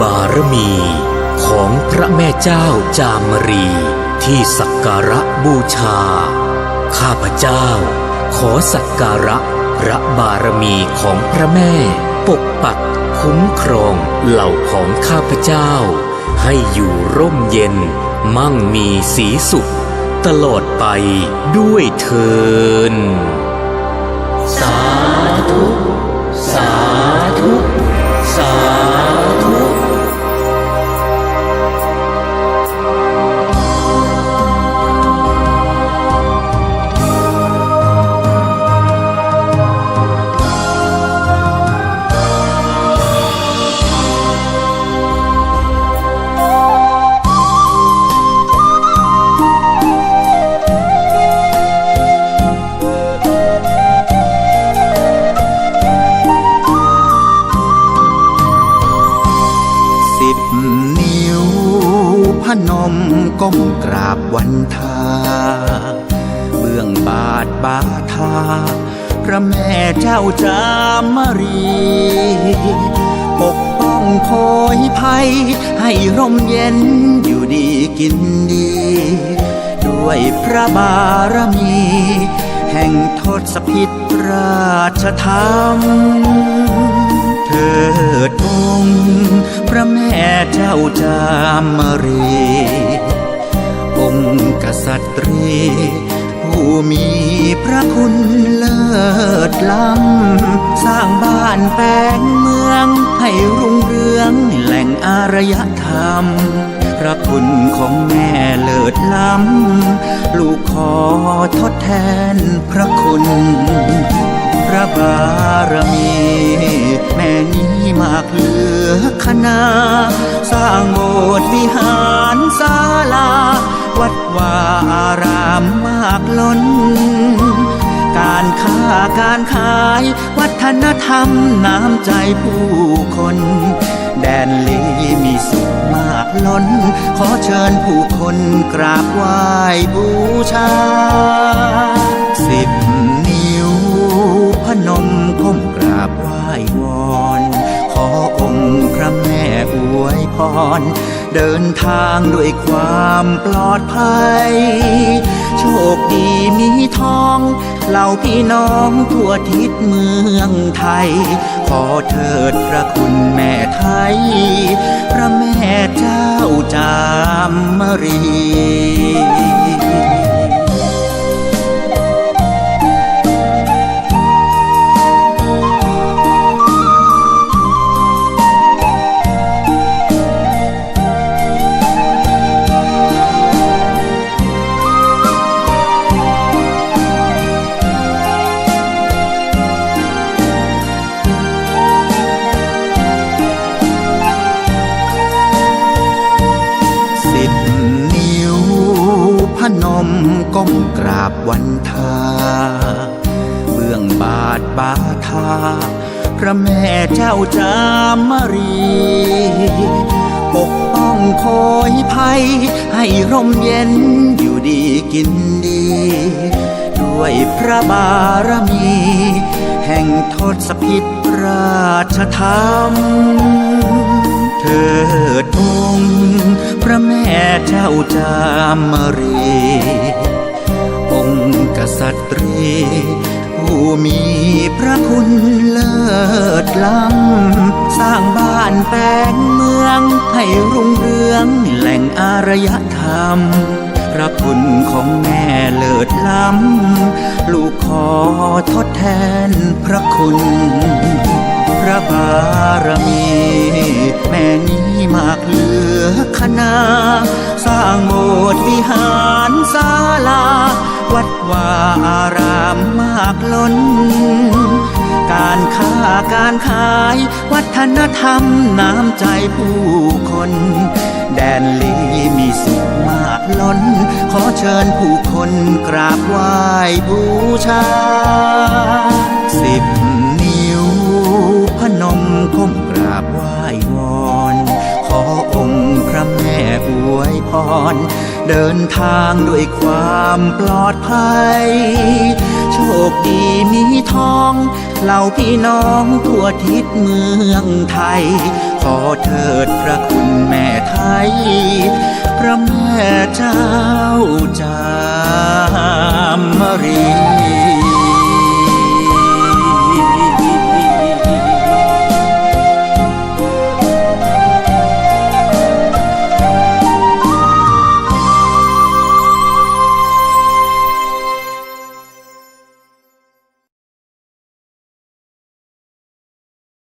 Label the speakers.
Speaker 1: บารมีของพระแม่เจ้าจามรีที่สักการะบูชา ข้าพเจ้า ขอสักการะพระบารมีของพระแม่ ปกปักคุ้มครองเหล่าของข้าพเจ้า ให้อยู่ร่มเย็น มั่งมีสีสุข ตลอดไปด้วยเทินสา
Speaker 2: นมก้มกราบวันทา เบื้องบาทบาทา พระแม่เจ้าจามรี ปกป้องโพยภัย ให้ร่มเย็นอยู่ดีกินดี ด้วยพระบารมี แห่งทศพิตราชธรรมเถิดองค์พระาจามรี องค์กษัตรีผู้มีพระคุณเลิศล้ำ สร้างบ้านแปลงเมือง ให้รุ่งเรืองแหล่งอารยธรรม พระคุณของแม่เลิศล้ำ ลูกขอทดแทนพระคุณ พระบารมี แม่นี้มากเลื อขนาสร้างโบสถ์วิหารศาลา วัดวาอารามมากล้น การค้าการขายวัฒนธรรมน้ำใจผู้คน แดนลีมีสุขมากล้น ขอเชิญผู้คนกราบไหว้บูชา สิบนิ้วพนมก้มกราบไหว้วอนขอ องค์พระแม่อวยพร เดินทางด้วยความปลอดภัย โชคดีมีทองเหล่าพี่น้องทั่วทิศเมืองไทย ขอเถิดพระคุณแม่ไทย พระแม่เจ้าจามรี พนมก้มกราบวันทา เบื้องบาทบาทา พระแม่เจ้าจามรี ปกป้องคอยภัย ให้ร่มเย็นอยู่ดีกินดี ด้วยพระบารมี แห่งทศพิตราชธรรม เถิดองพระแม่เจ้าจามรี องค์กษัตรี ผู้มีพระคุณเลิศล้ำ สร้างบ้านแปลงเมือง ให้รุ่งเรืองแหล่งอารยธรรม พระคุณของแม่เลิศล้ำ ลูกขอทดแทนพระคุณ พระบารมี แม่นี้มากเหลือขนาสร้างโบสถ์วิหารศาลา วัดวาอารามมากล้น การค้าการขาย วัฒนธรรมน้ำใจผู้คน แดนลีมีสุขมากล้น ขอเชิญผู้คนกราบไหว้บูชาสิบ พนมก้มกราบไหว้วอนขอองค์พระแม่อวยพร เดินทางด้วยความปลอดภัย โชคดีมีทองเหล่าพี่น้องทั่วทิศเมืองไทย ขอเถิดพระคุณแม่ไทย พระแม่เจ้าจามรี